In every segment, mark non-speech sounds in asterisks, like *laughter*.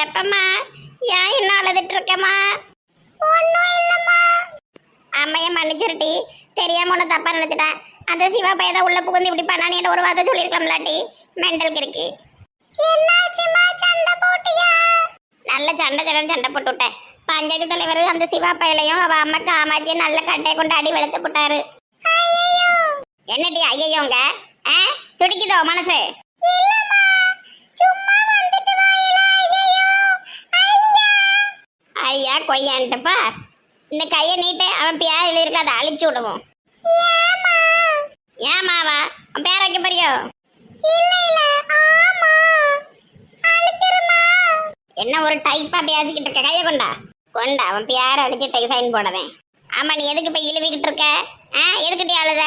லெப்பம்மா ஏன் என்ன அழுதுட்டு இருக்கமா ஒன்றும் இல்லைம்மா. அம்மையை மன்னிச்சிருட்டி. தெரியாம ஒன்று தப்பா நினைச்சிட்டேன். அந்த சிவா பையதான் உள்ள புகுந்து இப்படி பண்ணானு ஒரு வார்த்தை சொல்லியிருக்கலாம்லாட்டி மெண்டல் கிறுக்கி. என்னாச்சுமா சண்டை போட்டியா? நல்ல சண்டை சண்டை சண்டை போட்டு விட்டேன். பஞ்சாயத்து தலைவர் அந்த சிவா பையலையும் அவ அம்மா காமாட்சி நல்ல கட்டையை கொண்டு அடி வெளுத்து போட்டாரு. என்னடி ஐயோங்க ஆ? துடிக்குதோ மனசு? ஐயா கொய்யான்ட்டுப்பா. இந்த கையை நீட்டு அவன் பேரில் இருக்காத அழிச்சு விடுவோம். ஏமாவா அவன் பேர் வைக்க போறியோ? என்ன ஒரு டைப்பா பேசிக்கிட்டு இருக்க? கையை கொண்டா? கொண்டா. அவன் பேர அடிச்சு சைன் போடவேன் ஆமா நீ எதுக்கு போய் இழுவிக்கிட்டு இருக்க? ஆ எதுக்கிட்டே அழுத?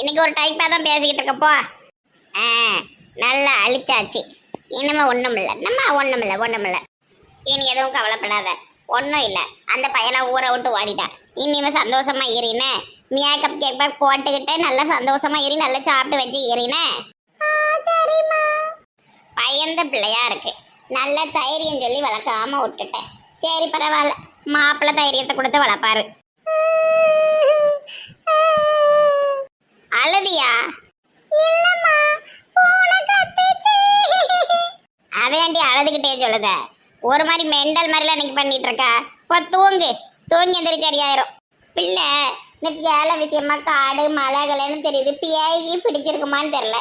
இன்னைக்கு ஒரு டைப்பா தான் பேசிக்கிட்டு இருக்க போ. ஆ. நல்லா அழிச்சாச்சு. இனிமே ஒன்றும் இல்லை. நம்ம ஒன்றும் இல்லை ஒன்றும் இல்லை. இனி எதுவும் கவலைப்படாத. ஒன்றும் இல்லை. அந்த பையனை ஊரை விட்டு ஓடிட்டான் இனிமே சந்தோஷமா ஏறினே மேக்கப் கேக்கப் போட்டுக்கிட்டே நல்லா சந்தோஷமா ஏறி நல்லா சாப்பிட்டு வச்சு ஏறினே பயந்த பிள்ளையா இருக்கு. நல்ல தைரியம் சொல்லி வளர்க்காம விட்டுட்டேன் சரி பரவாயில்ல. மாப்பிள்ளை தைரியத்தை கொடுத்து வளர்ப்பாரு. அழுதியா? இல்லம்மா. அதையாண்டி அழுதுகிட்டே சொல்லுத? ஒரு மாதிரி மெண்டல் மாதிரிலாம் இன்னைக்கு பண்ணிட்டு இருக்கா இப்போ தூங்கு. தூங்கி எந்திரிச்சு சரியாயிரும் பிள்ளை இந்த வேலை விஷயமா காடு மலைகள்னு தெரியுது. பியாயி பிடிச்சிருக்குமான்னு தெரில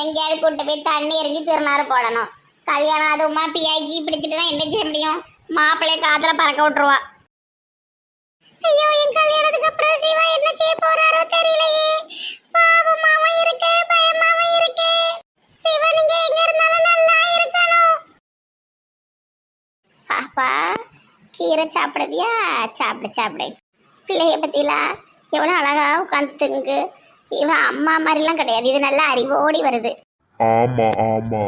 எங்கேயாவது கூட்டு போய் தண்ணி எரிஞ்சு திருநாறு போடணும். கல்யாணம் அதுவுமா பியாயி பிடிச்சிட்டுனா என்ன செய்ய முடியும்? மாப்பிள்ளைய காத்துல பறக்க விட்டுருவா. ஐயோ என் கல்யாணத்துக்கு அப்புறம் சிவா என்ன செய்ய போறாரோ தெரியலையே. பாவமாவும் இருக்கு பயமாவும் இருக்கு. சிவா நீங்க எங்க இருந்தாலும் நல்லா இருக்கணும் பாப்பா கீரை சாப்பிடுவியா? சாப்பிடு சாப்பிடு. பிள்ளைய பத்திலா எவ்வளோ அழகா உட்காந்து திங்கு. இவன் அம்மா மாதிரிலாம் கிடையாது. இது நல்லா அறிவோடி வருது. ஆமா ஆமா.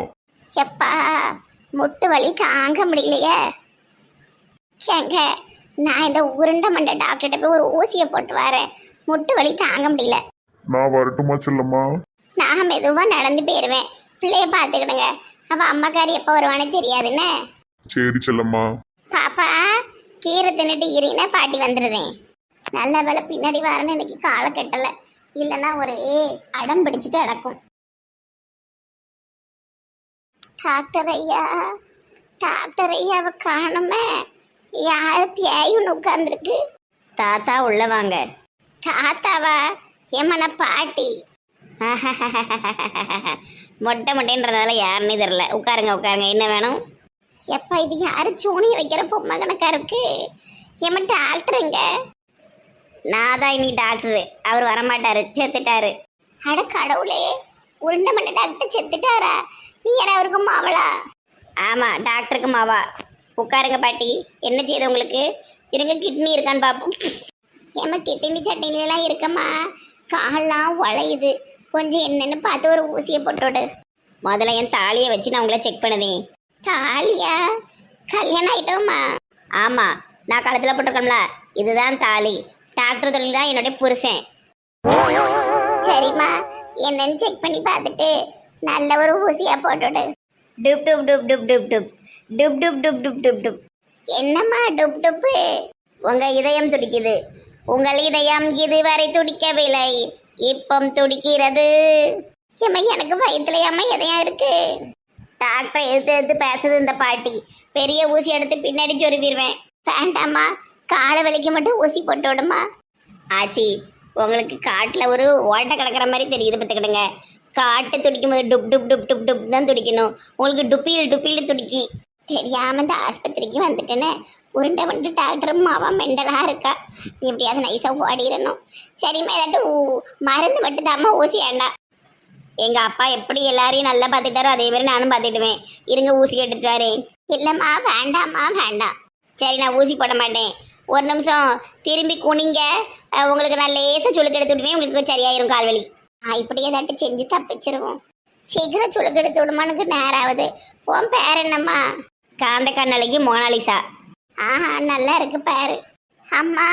எப்பா முட்டு வலி தாங்க முடியலையே. ஏங்க நான் இந்த உருண்டை மண்டை டாக்டர்கிட்ட போய் ஒரு ஊசியை போட்டு வரேன். முட்டு வலி தாங்க முடியல. நான் வரட்டுமா செல்லம்மா? நான் மெதுவாக நடந்து போயிடுவேன் பிள்ளைய பார்த்துக்கிடுங்க. அவள் அம்மாக்காரி எப்போ வருவானே தெரியாதுன்னு. சரி செல்லம்மா. பாப்பா கீரை தின்னுட்டு இருனா பாட்டி வந்துடுதேன் நல்ல வேலை பின்னாடி வரேன்னு இன்னைக்கு காலை கட்டலை. இல்லைன்னா ஒரே அடம் பிடிச்சிட்டு அடக்கும் டாக்டர் ஐயா டாக்டர் ஐயாவை காணுமே. யார் பேயுன்னு உட்காந்துருக்கு தாத்தா உள்ள வாங்க. தாத்தாவா? ஏமன பாட்டி. *laughs* மொட்டை மொட்டைன்றதால யாருன்னே தெரில உட்காருங்க உட்காருங்க. என்ன வேணும்? எப்பா இது யாரு சூனிய வைக்கிற பொம்மை கணக்கா இருக்கு ஏமா டாக்டருங்க நான் தான் இனி டாக்டரு அவர் வரமாட்டாரு. செத்துட்டாரு. அட கடவுளே உருண்டை மண்ட டாக்டர் செத்துட்டாரா? நீ யாரா அவருக்கு மாவளா? ஆமா டாக்டருக்கு மாவா. உட்காருங்க பாட்டி. என்ன செய்யுது உங்களுக்கு? இருங்க கிட்னி இருக்கான்னு பார்ப்போம் ஏமா கிட்னி சட்னி எல்லாம் இருக்கம்மா. கால்லாம் வளையுது. கொஞ்சம் என்னன்னு பார்த்து ஒரு ஊசியை போட்டுவிடு முதல்ல என் தாலியை வச்சு நான் உங்களை செக் பண்ணுதேன் தாலியா? கல்யாணம் ஆயிட்டோமா? ஆமா நான் கழுத்துல போட்டிருக்கோம்ல இதுதான் தாலி. டாக்டர் தொழில் தான் என்னுடைய புருஷன். சரிம்மா என்னன்னு செக் பண்ணி பார்த்துட்டு நல்ல ஒரு ஊசியா போட்டுடு. டுப் டுப் டுப் டுப் டுப் டுப். டுப் டுப் டுப் டுப் டுப் டுப். என்னம்மா டுப் டுப்பு? உங்க இதயம் துடிக்குது. உங்கள் இதயம் இதுவரை துடிக்கவில்லை. இப்பம் துடிக்கிறது. ஏம்மா எனக்கு வயிற்றுலையாம்மா இதயம் இருக்கு? டாக்டர் எடுத்து எடுத்து பேசுது இந்த பாட்டி. பெரிய ஊசி எடுத்து பின்னாடி சொருவிடுவேன். வேண்டாம்மா. காலை வலிக்க மட்டும் ஊசி போட்டு விடுமா ஆச்சி உங்களுக்கு காட்டில் ஒரு ஓட்டை கிடக்கிற மாதிரி தெரியுது பார்த்துக்கிடுங்க. காட்டு துடிக்கும் போது டுப் டுப் டுப் டுப் டுப் தான் துடிக்கணும். உங்களுக்கு டுப்பியில் டுப்பியில் துடிக்கி. தெரியாமல் இந்த ஆஸ்பத்திரிக்கு வந்துட்டேனே. உருண்டை வந்து டாக்டர் மாவா மெண்டலாக இருக்கா? எப்படியாவது நைஸாக ஓடிடணும். சரிம்மா ஏதாட்டும் மருந்து மட்டும் தாம்மா ஊசி வேண்டாம். எங்கள் அப்பா எப்படி எல்லாரையும் நல்லா பார்த்துட்டாரோ அதே மாதிரி நானும் பார்த்துட்டுவேன் இருங்க ஊசி எடுத்துட்டு வரேன். இல்லைம்மா வேண்டாம்மா வேண்டாம். சரி நான் ஊசி போட மாட்டேன். ஒரு நிமிஷம் திரும்பி குனிங்க. உங்களுக்கு நான் லேசாக சுளுக்கு எடுத்து விடுவேன் உங்களுக்கு சரியாயிரும் கால்வலி. ஆ இப்படி ஏதாட்டும் செஞ்சு தப்பிச்சிருவோம். சீக்கிரம் சுளுக்கு எடுத்து விடுமானுக்கு நேரம் ஆகுது உன் பேர் என்னம்மா? காந்த கண்ணலைக்கு மோனாலிசா. ஆஹா நல்லா இருக்கு பேரு. அம்மா.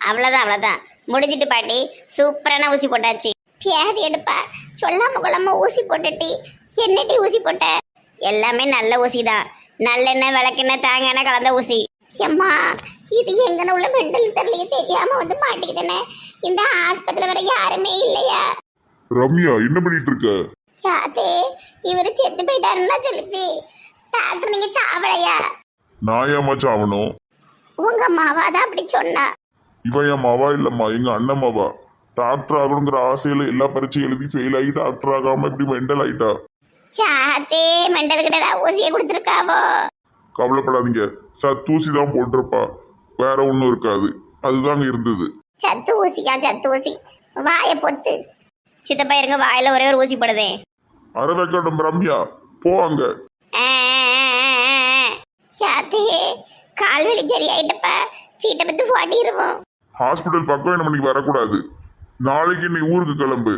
அவ்வளோதான் அவ்வளோதான் முடிஞ்சிட்டு பாட்டி சூப்பரான ஊசி போட்டாச்சு. பியாதி எடுப்பா. சொல்லாம கொள்ளாம ஊசி போட்டுட்டி. என்னடி ஊசி போட்ட? எல்லாமே நல்ல ஊசி தான் நல்லெண்ணெய் விளக்கெண்ணெய் தேங்காய் கலந்த ஊசி. எம்மா இது எங்கன உள்ள மெண்டல் தெரியலையே தெரியாம வந்து மாட்டிக்கிட்டேனே. இந்த ஆஸ்பத்திரியில் வேற யாருமே இல்லையா. ரம்யா என்ன பண்ணிட்டு இருக்க சாத்தே இவரு செத்து போயிட்டாருன்னா சொல்லுச்சு. டாக்டர் நீங்க சாவலையா? நான் ஏமாச்சும் ஆகணும் உங்க அம்மாவா தான் அப்படி சொன்னா. இவன் என் மாவா இல்லம்மா எங்க அண்ணன் மாவா. டாக்டர் ஆகணுங்கிற ஆசையில எல்லா பரீட்சையும் எழுதி ஃபெயில் ஆகி டாக்டர் ஆகாம இப்படி மெண்டல் ஆயிட்டா? சாத்தே மெண்டல் கிட்ட ஊசியை கொடுத்துருக்காவோ? கவலைப்படாதீங்க. சத்தூசி தான் போட்டிருப்பா. வேற ஒன்றும் இருக்காது. அதுதாங்க இருந்தது. சத்து ஊசியா? சத்து ஊசி. வாயை பொத்து. சித்தப்பா இருங்க. வாயில ஒரே ஒரு ஊசி போடுதே. அரவேக்கடம் ரம்யா போ அங்க. சாத்தே கால் வலி சரியாயிட்டப்பா. வீட்டை பத்து ஓட்டிடுவோம் ஹாஸ்பிட்டல் பக்கம் நம்ம இன்னைக்கு வரக்கூடாது? நாளைக்கு நீ ஊருக்கு கிளம்பு.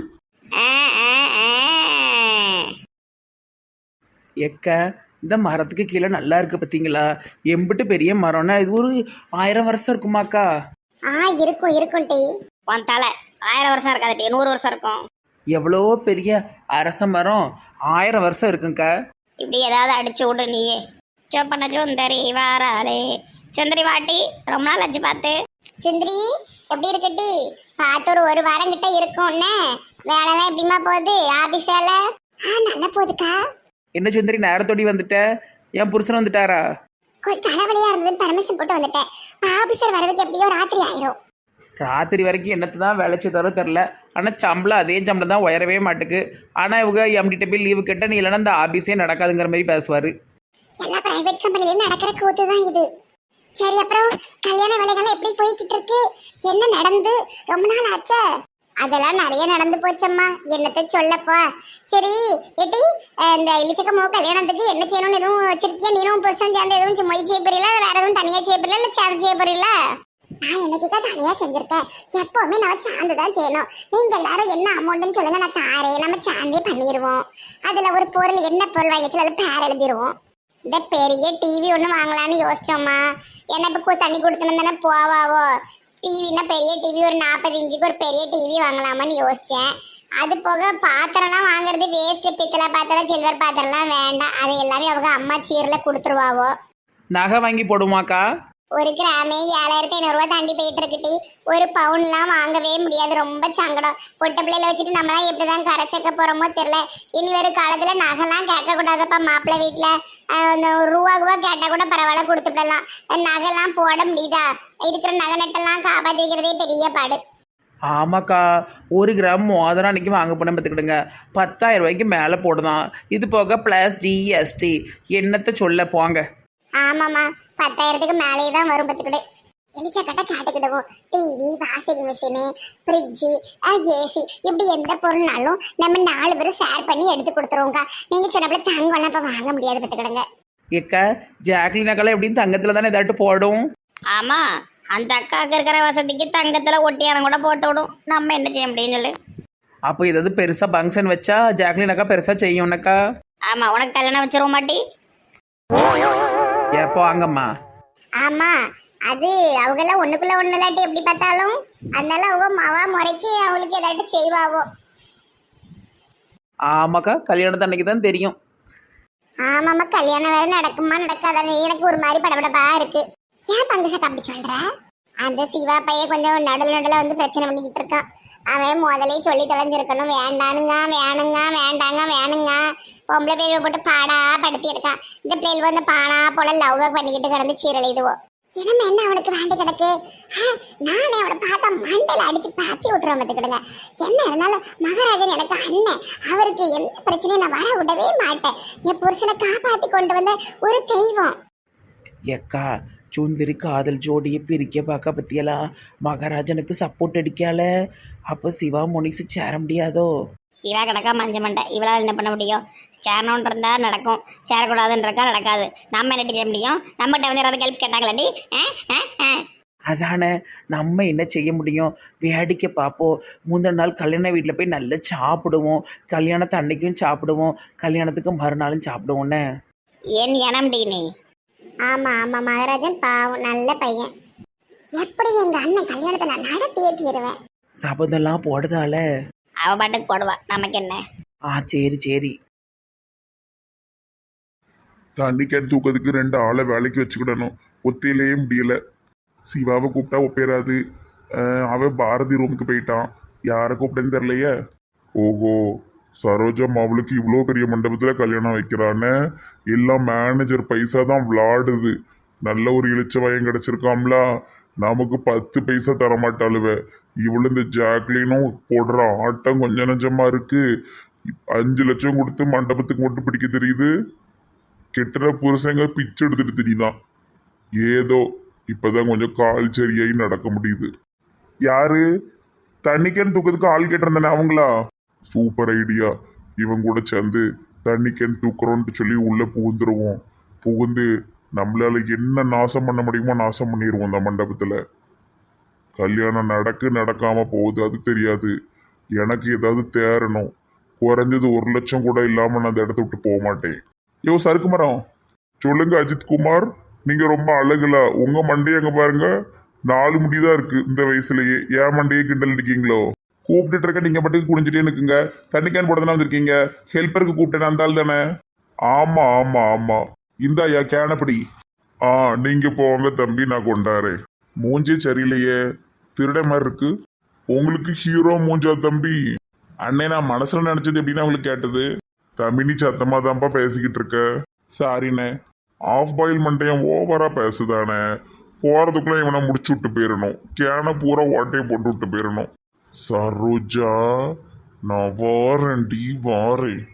எக்க இந்த மரத்துக்கு கீழே நல்லா இருக்கு பார்த்தீங்களா எம்பிட்டு பெரிய மரம்னா இது ஒரு ஆயிரம் வருஷம் இருக்குமாக்கா? ஆ இருக்கும் இருக்கும் டி. உன் தலை. ஆயிரம் வருஷம் இருக்காது டி. நூறு வருஷம் இருக்கும். எவ்வளோ பெரிய அரச மரம்? ஆயிரம் வருஷம் இருக்குங்க்கா இப்படி ஏதாவது அடிச்சு விடு நீயே. சொப்பன சுந்தரி வாராளே. சுந்தரி வாட்டி ரொம்ப நாள் ஆச்சு பார்த்து. சுந்தரி எப்படி இருக்கட்டி பார்த்து ஒரு ஒரு வாரம் கிட்ட இருக்கும்னு வேலைலாம் எப்படிமா போகுது? ஆபீஸ் வேலை? ஆ நல்லா போகுதுக்கா. என்ன சுந்தரி நேரத்தோடி வந்துட்ட? என் புருஷன் வந்துட்டாரா? கொஞ்சம் தலைவலியா இருந்ததுன்னு பர்மிஷன் போட்டு வந்துட்டேன். ஆபீசர் வரதுக்கு எப்படியோ ராத்திரி ஆயிரும். ராத்திரி வரைக்கும் என்னத்தை தான் வேலை செய்தாரோ தெரில ஆனால் சம்பளம் அதே சம்பளம் தான் உயரவே மாட்டுக்கு. ஆனால் இவங்க எம்டிட்ட போய் லீவு கேட்டால் நீ இல்லைன்னா அந்த ஆபீஸே நடக்காதுங்கிற மாதிரி பேசுவார். எல்லா பிரைவேட் கம்பெனிலயும் நடக்கிற கூத்து தான் இது. சரி அப்புறம் கல்யாண வேலைகள் எப்படி போய்கிட்டு இருக்கு என்ன நடந்து? ரொம்ப நாள் ஆச்சே. அதெல்லாம் நிறைய நடந்து போச்சம்மா. என்னத்த சொல்லப்பா. சரி எட்டி இந்த இளிச்சக்கமோ கல்யாணத்துக்கு என்ன செய்யணும்னு எதுவும் வச்சிருக்கியா? நீனும் புருஷன் சேர்ந்து எதுவும் மொய் செய்ய போறீங்களா? வேற எதுவும் தனியா செய்ய போறீங்களா? இல்லை சேர்ந்து செய்ய போறீங்களா? நான் என்னைக்குக்கா தனியா செஞ்சிருக்கேன்? எப்பவுமே நம்ம சேர்ந்து தான் செய்யணும். நீங்க எல்லாரும் என்ன அமௌண்ட்னு சொல்லுங்க. நான் தாரேன். நம்ம சேர்ந்தே பண்ணிடுவோம் அதுல ஒரு பொருள் என்ன பொருள் வாங்கிச்சு அதில் பேர் எழுதிடுவோம் இந்த பெரிய டிவி ஒன்று வாங்கலாம்னு யோசிச்சோம்மா. என்ன இப்போ தண்ணி கொடுத்துன்னு போவாவோ? டிவின்னா பெரிய டிவி ஒரு நாற்பது இன்ச்சுக்கு ஒரு பெரிய டிவி வாங்கலாமான்னு யோசித்தேன் அது போக பாத்திரம்லாம் வாங்குறது வேஸ்ட்டு பித்தளை பாத்திரம் சில்வர் பாத்திரம்லாம் வேண்டாம். அது எல்லாமே அவங்க அம்மா சீரில் கொடுத்துருவாவோ? நகை வாங்கி போடுமாக்கா ஒரு கிராமே ஏழாயிரத்தி ஐநூறுரூவா தாண்டி போயிட்டு இருக்குட்டி ஒரு பவுன்லாம் வாங்கவே முடியாது. ரொம்ப சங்கடம். பொட்ட பிள்ளையில வச்சுட்டு நம்மளாம் எப்படி தான் கரை சேர்க்க போகிறோமோ தெரில இனி வரும் காலத்தில் நகைலாம் கேட்கக்கூடாதப்பா மாப்பிள்ளை வீட்டில் ரூபா ரூபா கேட்டால் கூட பரவாயில்ல கொடுத்துடலாம் நகைலாம் போட முடியுதா? இருக்கிற நகை நட்டெல்லாம் காப்பாற்றி வைக்கிறதே பெரிய பாடு. ஆமாக்கா ஒரு கிராம் மோதிரம் அன்றைக்கி வாங்க போனேன் பார்த்துக்கிடுங்க. பத்தாயிரம் ரூபாய்க்கு மேலே போடுதான் இது போக ப்ளஸ் ஜிஎஸ்டி என்னத்தை சொல்ல போங்க. ஆமாம்மா. பத்தாயிரத்துக்கு மேலேயே தான் வரும் பார்த்துக்கிடு. எலிச்சா கட்ட கேட்டுக்கிடுவோம். TV washing machine fridge AC இப்படி எந்த பொருள்னாலும் நம்ம நாலு பேரும் ஷேர் பண்ணி எடுத்து கொடுத்துருவோங்க நீங்கள் சொன்னப்பல தங்கம்லாம் இப்போ வாங்க முடியாது பார்த்துக்கிடுங்க. ஏக்கா ஜாக்லின் அக்காலாம் எப்படின்னு தங்கத்தில் தானே ஏதாட்டு போடும்? ஆமாம் அந்த அக்காவுக்கு இருக்கிற வசதிக்கு தங்கத்தில் ஒட்டியாரம் கூட போட்டு விடும். நம்ம என்ன செய்ய முடியும்னு சொல்லு? அப்போ ஏதாவது பெருசாக ஃபங்க்ஷன் வச்சா ஜாக்லின் அக்கா பெருசாக செய்யும்னக்கா ஆமாம் உனக்கு கல்யாணம் வச்சிருவோம் மாட்டி. எப்போ வாங்கம்மா ஆமாம் அது அவங்கெல்லாம் ஒன்றுக்குள்ள ஒன்று இல்லாட்டி எப்படி பார்த்தாலும் அதனால அவங்க மவா முறைக்கு அவங்களுக்கு ஏதாட்டும் செய்வாவோ. ஆமாக்கா கல்யாணத்து அன்னைக்கு தான் தெரியும். ஆமாம்மா கல்யாணம் வேற நடக்குமா நடக்காதான்னு எனக்கு ஒரு மாதிரி படபடப்பா இருக்கு. ஏன் பங்குசக்கா அப்படி சொல்ற? அந்த சிவா பையன் கொஞ்சம் நடுல நடுல வந்து பிரச்சனை பண்ணிக்கிட்டு இருக்கான். அவன் முதலே சொல்லி தொலைஞ்சிருக்கணும். வேண்டானுங்க வேணுங்க வேண்டாங்க வேணுங்க. பொம்பளை பிள்ளைகளை போட்டு பாடா படுத்தி இருக்கான் இந்த பிள்ளைகள் வந்து பாடா போல லவ் பண்ணிக்கிட்டு கிடந்து சீரழிதுவோம் இனிமே என்ன அவனுக்கு வேண்டி கிடக்கு? நானே அவனை பார்த்தா மண்டையில அடிச்சு பாத்தி விட்டுறோம் பார்த்துக்கிடுங்க. என்ன இருந்தாலும் மகாராஜன் எனக்கு அண்ணன். அவருக்கு எந்த பிரச்சனையும் நான் வர விடவே மாட்டேன். என் புருஷனை காப்பாத்தி கொண்டு வந்த ஒரு தெய்வம். ஏக்கா சுந்தரி காதல் ஜோடியை பிரிக்க பார்க்க பத்தியலாம் மகாராஜனுக்கு சப்போர்ட் அடிக்கால? அப்போ சிவா முனிசு சேர முடியாதோ? இவா கிடக்கா மஞ்ச மண்டை. இவளால் என்ன பண்ண முடியும்? சேரணும்னு இருந்தா நடக்கும். சேரக்கூடாதுன்றக்கா நடக்காது. நம்ம என்ன செய்ய முடியும்? நம்மகிட்ட வந்து யாராவது ஹெல்ப் ஆ? அதானே நம்ம என்ன செய்ய முடியும்? வேடிக்கை பார்ப்போம். முந்தின நாள் கல்யாண வீட்டில் போய் நல்லா சாப்பிடுவோம். கல்யாணத்து அன்னைக்கும் சாப்பிடுவோம். கல்யாணத்துக்கு மறுநாளும் சாப்பிடுவோன்னே என் இனம்டி நீ. ஆமா ஆமா மகாராஜன் பாவம் நல்ல பையன். எப்படி எங்க அண்ணன் கல்யாணத்தை நான் நடத்தியே தீருவேன் சபதம்லாம் போடுதால? அவ பாட்டுக்கு போடுவா நமக்கு என்ன? ஆ சரி சரி. தண்ணி கேட்டு தூக்கிறதுக்கு ரெண்டு ஆளை வேலைக்கு வச்சுக்கிடணும். ஒத்தையிலேயே முடியல. சிவாவை கூப்பிட்டா ஒப்பேராது அவன் பாரதி ரூமுக்கு போயிட்டான். யாரை கூப்பிட்டேன்னு தெரியலையே? ஓஹோ. சரோஜா அவளுக்கு இவ்வளோ பெரிய மண்டபத்தில் கல்யாணம் வைக்கிறான்னு எல்லாம் மேனேஜர் பைசா தான் விளாடுது. நல்ல ஒரு இளிச்ச வயம் கிடச்சிருக்காம்லா? நமக்கு பத்து பைசா தரமாட்டாளுவ. இவ்வளோ இந்த ஜாக்லினும் போடுற ஆட்டம் கொஞ்சம் நஞ்சமாக இருக்குது அஞ்சு லட்சம் கொடுத்து மண்டபத்துக்கு மட்டும் பிடிக்க தெரியுது? கெட்டுற புருஷங்க பிச்சை எடுத்துட்டு தெரியுதான் ஏதோ இப்போதான் கொஞ்சம் கால் சரியாகி நடக்க முடியுது. யாரு? தண்ணிக்கன் தூக்கிறதுக்கு ஆள் கேட்டிருந்தானே அவங்களா? Super idea. இவன் கூட சேர்ந்து தண்ணிக்கன் தூக்குறோன்ட்டு சொல்லி உள்ளே புகுந்துருவோம். புகுந்து நம்மளால என்ன நாசம் பண்ண முடியுமோ நாசம் பண்ணிடுவோம் அந்த மண்டபத்தில். கல்யாணம் நடக்கு நடக்காமல் போகுது அது தெரியாது. எனக்கு ஏதாவது தேரணும் குறைஞ்சது ஒரு லட்சம் கூட இல்லாமல் நான் அந்த இடத்த விட்டு போக மாட்டேன். யோ சருக்கு மரம் சொல்லுங்க அஜித் குமார் ரொம்ப அழகுல. உங்கள் மண்டையை அங்கே பாருங்க. நாலு முடிதான் இருக்குது இந்த வயசுலேயே. ஏன் மண்டையை கிண்டல் அடிக்கீங்களோ கூப்பிட்டு இருக்க நீங்க மட்டும் குடிஞ்சிட்டே நிக்குங்க. தண்ணி கேன் போட தானே வந்திருக்கீங்க? ஹெல்ப்பருக்கு கூப்பிட்டேன் அந்த ஆள் தானே? ஆமா ஆமா ஆமா. இந்த ஐயா கேனப்படி ஆ நீங்க போங்க தம்பி நான் கொண்டாரு மூஞ்சி சரியில்லையே. திருட மாதிரி இருக்கு. உங்களுக்கு ஹீரோ மூஞ்சா தம்பி? அண்ணே நான் மனசுல நினைச்சது எப்படின்னா உங்களுக்கு கேட்டது. தமினி சத்தமா தான்ப்பா பேசிக்கிட்டு இருக்க. சாரிண்ணே ஆஃப் பாயில் மண்டையன் ஓவரா பேசுதானே. போறதுக்குள்ள இவனை முடிச்சு விட்டு போயிடணும் கேனை பூரா ஓட்டையை போட்டு விட்டு போயிடணும் சரோஜா நான் வாரேன்டி வாரேன்.